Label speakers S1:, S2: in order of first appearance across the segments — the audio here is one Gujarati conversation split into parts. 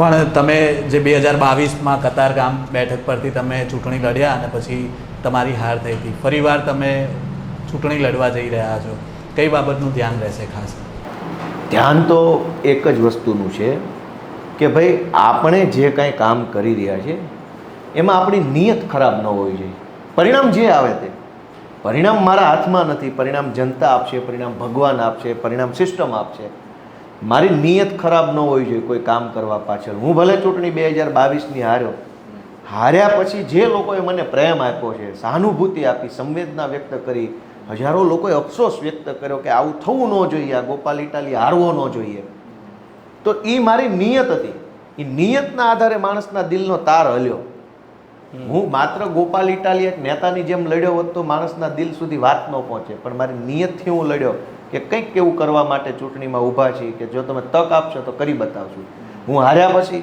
S1: પણ તમે જે બે હજાર બાવીસમાં કતારગામ બેઠક પરથી તમે ચૂંટણી લડ્યા અને પછી તમારી હાર થઈ હતી. ફરીવાર તમે ચૂંટણી લડવા જઈ રહ્યા છો. કઈ બાબતનું ધ્યાન રહેશે ખાસ?
S2: ધ્યાન તો એક જ વસ્તુનું છે કે ભાઈ આપણે જે કાંઈ કામ કરી રહ્યા છે એમાં આપણી નિયત ખરાબ ન હોવી જોઈએ પરિણામ જે આવે તે. પરિણામ મારા હાથમાં નથી, પરિણામ જનતા આપશે, પરિણામ ભગવાન આપશે, પરિણામ સિસ્ટમ આપશે. મારી નિયત ખરાબ ન હોવી જોઈએ કોઈ કામ કરવા પાછળ. હું ભલે ચૂંટણી બે હજાર બાવીસની હાર્યો, હાર્યા પછી જે લોકોએ મને પ્રેમ આપ્યો છે, સહાનુભૂતિ આપી, સંવેદના વ્યક્ત કરી, હજારો લોકોએ અફસોસ વ્યક્ત કર્યો કે આવું થવું ન જોઈએ, આ ગોપાલ ઇટાલી હારવો ન જોઈએ. તો એ મારી નિયત હતી. એ નિયતના આધારે માણસના દિલનો તાર હલ્યો. હું માત્ર ગોપાલ ઇટાલી એક નેતાની જેમ લડ્યો હોત તો માણસના દિલ સુધી વાત ન પહોંચે, પણ મારી નિયતથી હું લડ્યો. કે કંઈક એવું કરવા માટે ચૂંટણીમાં ઊભા છીએ કે જો તમે તક આપશો તો કરી બતાવશું. હું હાર્યા પછી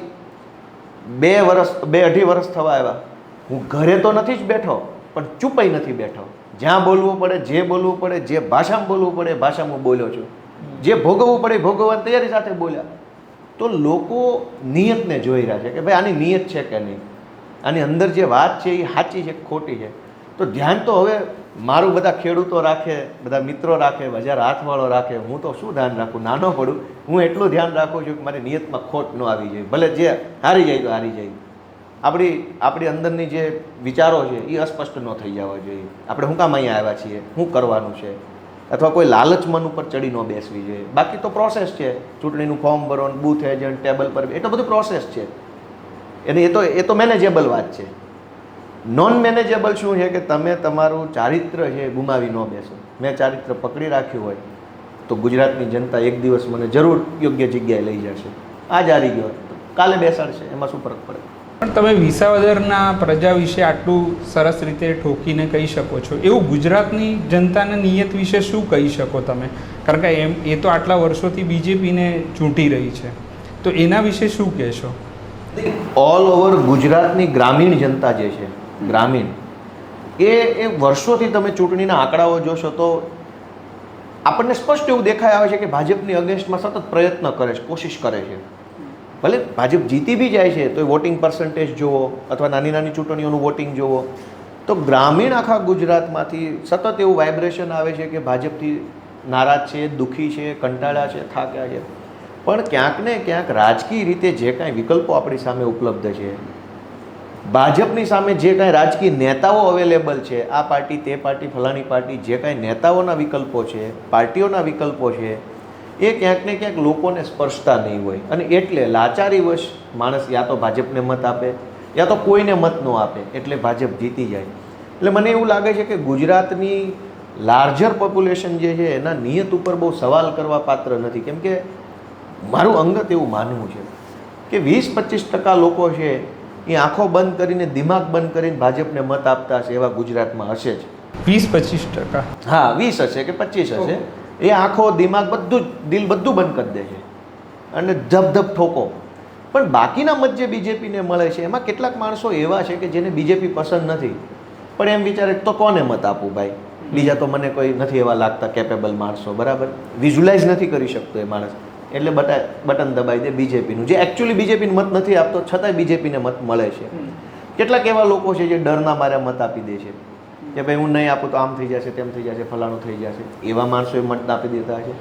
S2: બે વર્ષ બે અઢી વર્ષ થવા આવ્યા. હું ઘરે તો નથી જ બેઠો, પણ ચૂપાઈ નથી બેઠો. જ્યાં બોલવું પડે, જે બોલવું પડે, જે ભાષામાં બોલવું પડે ભાષામાં બોલ્યો છું. જે ભોગવવું પડે ભોગવવાની તૈયારી સાથે બોલ્યા. તો લોકો નિયતને જોઈ રહ્યા છે કે ભાઈ આની નિયત છે કે નહીં? આની અંદર જે વાત છે એ સાચી છે ખોટી છે? તો ધ્યાન તો હવે મારું બધા ખેડૂતો રાખે, બધા મિત્રો રાખે બજાર હાથવાળો રાખે. હું તો શું ધ્યાન રાખું? નાનો પડું. હું એટલું ધ્યાન રાખું છું કે મારી નિયતમાં ખોટ ન આવી જાય. ભલે જે હારી જાય તો હારી જાય. આપણી આપણી અંદરની જે વિચારો છે એ અસ્પષ્ટ ન થઈ જવા જોઈએ. આપણે શું કામ અહીંયા આવ્યા છીએ? શું કરવાનું છે? અથવા કોઈ લાલચ મન ઉપર ચડી ન બેસવી જોઈએ. બાકી તો પ્રોસેસ છે. ચૂંટણીનું ફોર્મ ભરો બૂથ એજન્ટ ટેબલ પર એ તો બધું પ્રોસેસ છે. એને એ તો એ તો મેનેજેબલ વાત છે. નોન મેનેજેબલ શું છે કે તમે તમારું ચારિત્ર છે એ ગુમાવી ન બેસો? મેં ચારિત્ર પકડી રાખ્યું હોય તો ગુજરાતની જનતા એક દિવસ મને જરૂર યોગ્ય જગ્યાએ લઈ જશે. આજ જારી ગયો. કાલે બેસાડશે એમાં શું ફરક પડે?
S3: પણ તમે વિસાવદરના પ્રજા વિશે આટલું સરસ રીતે ઠોકીને કહી શકો છો. એવું ગુજરાતની જનતાના નિયત વિશે શું કહી શકો તમે? કારણ કે એમ એ તો આટલા વર્ષોથી બીજેપીને ચૂંટી રહી છે. તો એના વિશે શું કહેશો?
S2: ઓલ ઓવર ગુજરાતની ગ્રામીણ જનતા જે છે ગ્રામીણ. એ એ વર્ષોથી તમે ચૂંટણીના આંકડાઓ જોશો તો આપણને સ્પષ્ટ એવું દેખાય આવે છે કે ભાજપની અગેન્સ્ટમાં સતત પ્રયત્ન કરે છે, કોશિશ કરે છે. ભલે ભાજપ જીતી બી જાય છે, તો એ વોટિંગ પર્સન્ટેજ જુઓ અથવા નાની નાની ચૂંટણીઓનું વોટિંગ જુઓ. તો ગ્રામીણ આખા ગુજરાતમાંથી સતત એવું વાઇબ્રેશન આવે છે કે ભાજપથી નારાજ છે, દુઃખી છે, કંટાળા છે, થાક્યા છે. પણ ક્યાંક ને ક્યાંક રાજકીય રીતે જે કાંઈ વિકલ્પો આપણી સામે ઉપલબ્ધ છે ભાજપની સામે જે કાંઈ રાજકીય નેતાઓ અવેલેબલ છે, આ પાર્ટી, તે પાર્ટી, ફલાણી પાર્ટી, જે કાંઈ નેતાઓના વિકલ્પો છે, પાર્ટીઓના વિકલ્પો છે, એ ક્યાંક ને ક્યાંક લોકોને સ્પર્શતા નહીં હોય. અને એટલે લાચારીવશ માણસ યા તો ભાજપને મત આપે, યા તો કોઈને મત ન આપે, એટલે ભાજપ જીતી જાય. એટલે મને એવું લાગે છે કે ગુજરાતની લાર્જર પોપ્યુલેશન જે છે, એના નિયત ઉપર બહુ સવાલ કરવા પાત્ર નથી. કેમ કે મારું અંગત એવું માનવું છે કે વીસ પચીસ ટકા લોકો છે એ આંખો બંધ કરીને દિમાગ બંધ કરીને ભાજપને મત આપતા હશે એવા ગુજરાતમાં હશે જ.
S3: વીસ પચીસ ટકા.
S2: હા વીસ હશે કે પચીસ હશે? એ આંખો દિમાગ બધું જ દિલ બધું બંધ કરી દે છે. અને ધબધબ ઠોકો. પણ બાકીના મત જે બીજેપીને મળે છે એમાં કેટલાક માણસો એવા છે કે જેને બીજેપી પસંદ નથી. પણ એમ વિચારે તો કોને મત આપું ભાઈ? બીજા તો મને કોઈ નથી એવા લાગતા કેપેબલ માણસો. બરાબર? વિઝ્યુલાઇઝ નથી કરી શકતો એ માણસ. એટલે બટા બટન દબાઈ દે બીજેપીનું. જે એકચ્યુઅલી બીજેપીને મત નથી આપતો છતાંય બીજેપીને મત મળે છે. કેટલાક એવા લોકો છે જે ડરના મારે મત આપી દે છે. કે ભાઈ હું નહીં આપું તો આમ થઈ જશે તેમ થઈ જશે ફલાણું થઈ જશે. એવા માણસોએ મત આપી દેતા છે.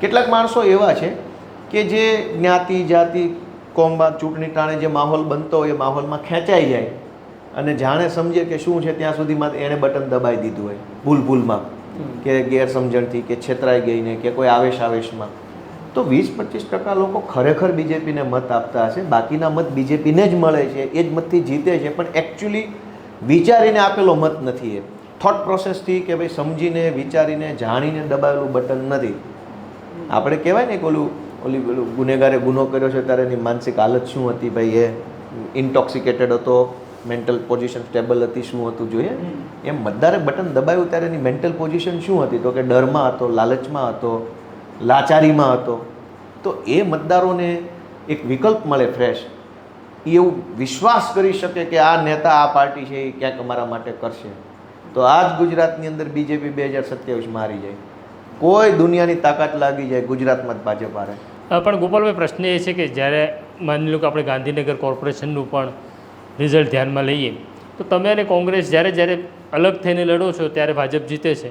S2: કેટલાક માણસો એવા છે કે જે જ્ઞાતિ જાતિ કોમમાં ચૂંટણી ટાણે જે માહોલ બનતો હોય એ માહોલમાં ખેંચાઈ જાય અને જાણે સમજે કે શું છે ત્યાં સુધીમાં એણે બટન દબાઈ દીધું હોય ભૂલ ભૂલમાં. કે ગેરસમજણથી કે છેતરાઈ ગઈને કે કોઈ આવેશ આવેશમાં તો વીસ પચીસ ટકા લોકો ખરેખર બીજેપીને મત આપતા હશે. બાકીના મત બીજેપીને જ મળે છે એ જ મતથી જીતે છે પણ એકચ્યુઅલી વિચારીને આપેલો મત નથી એ. થોટ પ્રોસેસથી કે ભાઈ સમજીને વિચારીને જાણીને દબાવેલું બટન નથી. આપણે કહેવાય ને કે ઓલું ઓલી પેલું ગુનેગારે ગુનો કર્યો છે ત્યારે એની માનસિક હાલત શું હતી ભાઈ? એ ઇન્ટોક્સિકેટેડ હતો મેન્ટલ પોઝિશન સ્ટેબલ હતી શું હતું જોઈએ? એમ મતદારે બટન દબાવ્યું ત્યારે એની મેન્ટલ પોઝિશન શું હતી? તો કે ડરમાં હતો લાલચમાં હતો લાચારીમાં હતો. તો એ મતદારોને એક વિકલ્પ મળે ફ્રેશ એ એવું વિશ્વાસ કરી શકે કે આ નેતા આ પાર્ટી છે, એ ક્યાંક અમારા માટે કરશે. તો આ જ ગુજરાતની અંદર બીજેપી બે હજાર સત્યાવીસમાં હારી જાય. કોઈ દુનિયાની તાકાત લાગી જાય ગુજરાતમાં જ ભાજપ હારે
S4: પણ ગોપાલભાઈ, પ્રશ્ન એ છે કે જ્યારે માની લો કે આપણે ગાંધીનગર કોર્પોરેશનનું પણ રિઝલ્ટ ધ્યાનમાં લઈએ, તો તમે અને કોંગ્રેસ જ્યારે જ્યારે અલગ થઈને લડો છો, ત્યારે ભાજપ જીતે છે.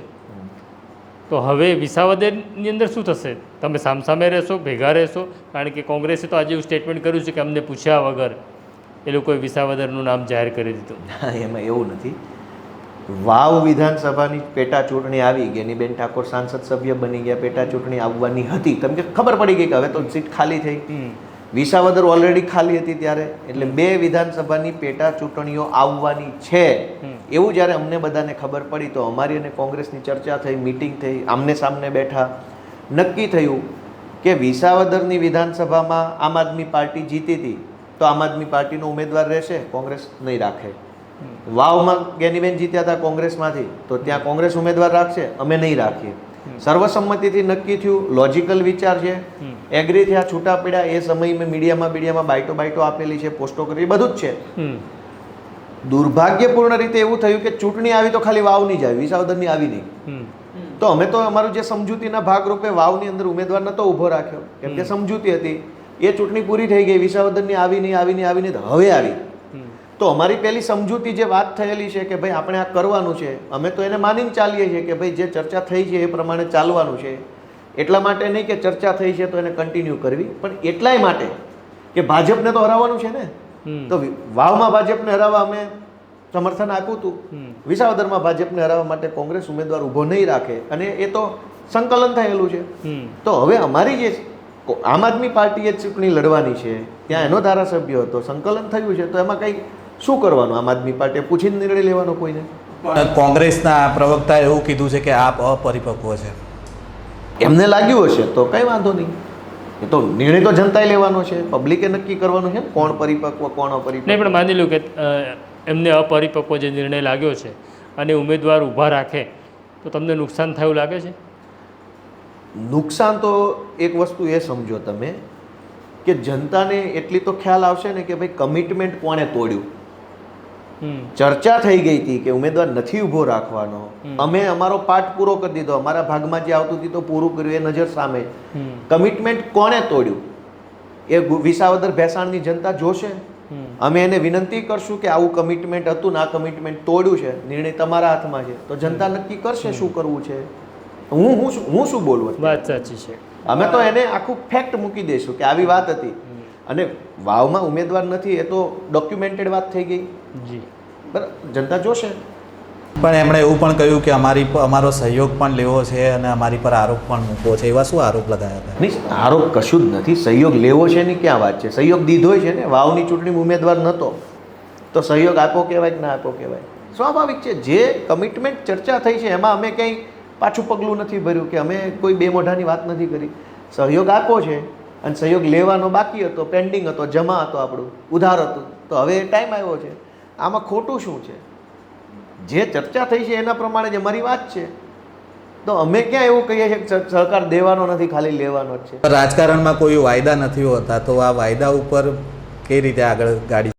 S4: તો હવે વિસાવદરની અંદર શું થશે? તમે સામસામે રહેશો ભેગા રહેશો કારણ કે કોંગ્રેસે તો આજે એવું સ્ટેટમેન્ટ કર્યું છે કે અમને પૂછ્યા વગર એ લોકોએ વિસાવદરનું નામ જાહેર કરી દીધું.
S2: એમાં એવું નથી. વાવ વિધાનસભાની પેટા ચૂંટણી આવી ગેનીબેન ઠાકોર સાંસદ સભ્ય બની ગયા પેટા ચૂંટણી આવવાની હતી. તમને ખબર પડી ગઈ કે હવે તો સીટ ખાલી થઈ. વિસાવદર ઓલરેડી ખાલી હતી ત્યારે. એટલે બે વિધાનસભાની પેટા ચૂંટણીઓ આવવાની છે. એવું જ્યારે અમને બધાને ખબર પડી તો અમારી અને કોંગ્રેસની ચર્ચા થઈ મિટિંગ થઈ આમને સામને બેઠા. નક્કી થયું કે વિસાવદરની વિધાનસભામાં આમ આદમી પાર્ટી જીતી હતી તો આમ આદમી પાર્ટીનો ઉમેદવાર રહેશે કોંગ્રેસ નહીં રાખે. વાવમાં ગેનીબેન જીત્યા હતા કોંગ્રેસમાંથી તો ત્યાં કોંગ્રેસ ઉમેદવાર રાખશે અમે નહીં રાખીએ. સર્વસંમતિથી નક્કી થયું લોજિકલ વિચાર છે. એગ્રી થયા છૂટા પડ્યા એ સમય મેં મીડિયામાં મીડિયામાં બાઇટો બાઇટો આપેલી છે પોસ્ટો કરી બધું જ છે. દુર્ભાગ્યપૂર્ણ રીતે એવું થયું કે ચૂંટણી આવી તો ખાલી વાવની જ આવી વિસાવદરની આવી નહીં. તો અમે તો અમારું જે સમજૂતીના ભાગરૂપે વાવની અંદર ઉમેદવાર નહોતો ઊભો રાખ્યો કેમ કે સમજૂતી હતી. એ ચૂંટણી પૂરી થઈ ગઈ વિસાવદનની આવી નહીં આવી નહીં આવી નહીં હવે આવી. તો અમારી પહેલી સમજૂતી જે વાત થયેલી છે કે ભાઈ આપણે આ કરવાનું છે અમે તો એને માનીને ચાલીએ છીએ કે ભાઈ જે ચર્ચા થઈ છે એ પ્રમાણે ચાલવાનું છે. એટલા માટે નહીં કે ચર્ચા થઈ છે તો એને કન્ટિન્યુ કરવી પણ એટલાય માટે કે ભાજપને તો હરાવવાનું છે ને? તો વાવમાં ભાજપને હરાવવા અમે સમર્થન આપ્યું હતું. વિસાવદરમાં ભાજપને હરાવવા માટે કોંગ્રેસ ઉમેદવાર ઊભો નહીં રાખે અને એ તો સંકલન થયેલું છે. તો હવે અમારી જે આમ આદમી પાર્ટીએ ચૂંટણી લડવાની છે ત્યાં એનો ધારાસભ્ય હતો સંકલન થયું છે તો એમાં કંઈ શું કરવાનું? આમ આદમી પાર્ટીએ પૂછીને નિર્ણય લેવાનો કોઈને?
S1: પણ કોંગ્રેસના પ્રવક્તાએ એવું કીધું છે કે આપ અપરિપક્વ છે.
S2: એમને લાગ્યું હશે તો કંઈ વાંધો નહીં. એ તો નિર્ણય તો જનતાએ લેવાનો છે પબ્લિકે નક્કી કરવાનું છે કોણ પરિપક્વ કોણ અપરિપક્વ.
S4: નહીં પણ માની લો કે એમને અપરિપક્વ જે નિર્ણય લાગ્યો છે અને ઉમેદવાર ઊભા રાખે તો તમને નુકસાન થયું લાગે છે?
S2: નુકસાન તો એક વસ્તુ એ સમજો તમે કે જનતાને એટલી તો ખ્યાલ આવશે ને કે ભાઈ કમિટમેન્ટ કોણે તોડ્યું? ચર્ચા થઈ ગઈ હતી કે ઉમેદવાર નથી ઊભો રાખવાનો. અમે અમારો પાઠ પૂરો કરી દીધો. અમારા ભાગમાં જે આવતું હતું તો પૂરું કર્યું એ નજર સામે કમિટમેન્ટ કોણે તોડ્યું? એ વિસાવદર ભેસાણની જનતા જોશે. અમે એને વિનંતી કરશું કે આવું કમિટમેન્ટ હતું ને આ કમિટમેન્ટ તોડ્યું છે. નિર્ણય તમારા હાથમાં છે. તો જનતા નક્કી કરશે શું કરવું છે? હું હું શું- હું શું બોલું અત્યારે?
S4: વાત સાચી છે.
S2: અમે તો એને આખું ફેક્ટ મૂકી દઈશું કે આવી વાત હતી. અને વાવમાં ઉમેદવાર નથી એ તો ડોક્યુમેન્ટેડ વાત થઈ ગઈ.
S4: જી.
S2: બરાબર? જનતા જોશે.
S1: પણ એમણે એવું પણ કહ્યું કે અમારી અમારો સહયોગ પણ લેવો છે અને અમારી પર આરોપ પણ મૂકવો છે. એવા શું આરોપ લગાયા હતા?
S2: નહીં આરોપ કશું જ નથી. સહયોગ લેવો છે ને ક્યાં વાત છે? સહયોગ દીધો છે ને વાવની ચૂંટણી ઉમેદવાર નહોતો તો સહયોગ આપો કહેવાય કે ના આપો કહેવાય? સ્વાભાવિક છે જે કમિટમેન્ટ ચર્ચા થઈ છે એમાં અમે કંઈ પાછું પગલું નથી ભર્યું કે અમે કોઈ બે મોઢાની વાત નથી કરી. સહયોગ આપો છે. અને સહયોગ લેવાનો બાકી હતો પેન્ડિંગ હતો, જમા હતો આપણું, ઉધાર હતું. તો હવે ટાઈમ આવ્યો છે. આમાં ખોટું શું છે? જે ચર્ચા થઈ છે એના પ્રમાણે જ અમારી વાત છે, તો અમે ક્યાં એવું કહીએ છીએ કે સહકાર દેવાનો નથી, ખાલી લેવાનો જ છે.
S1: રાજકારણમાં કોઈ વાયદા નથી હોતા, તો આ વાયદા ઉપર કઈ રીતે આગળ ગાડી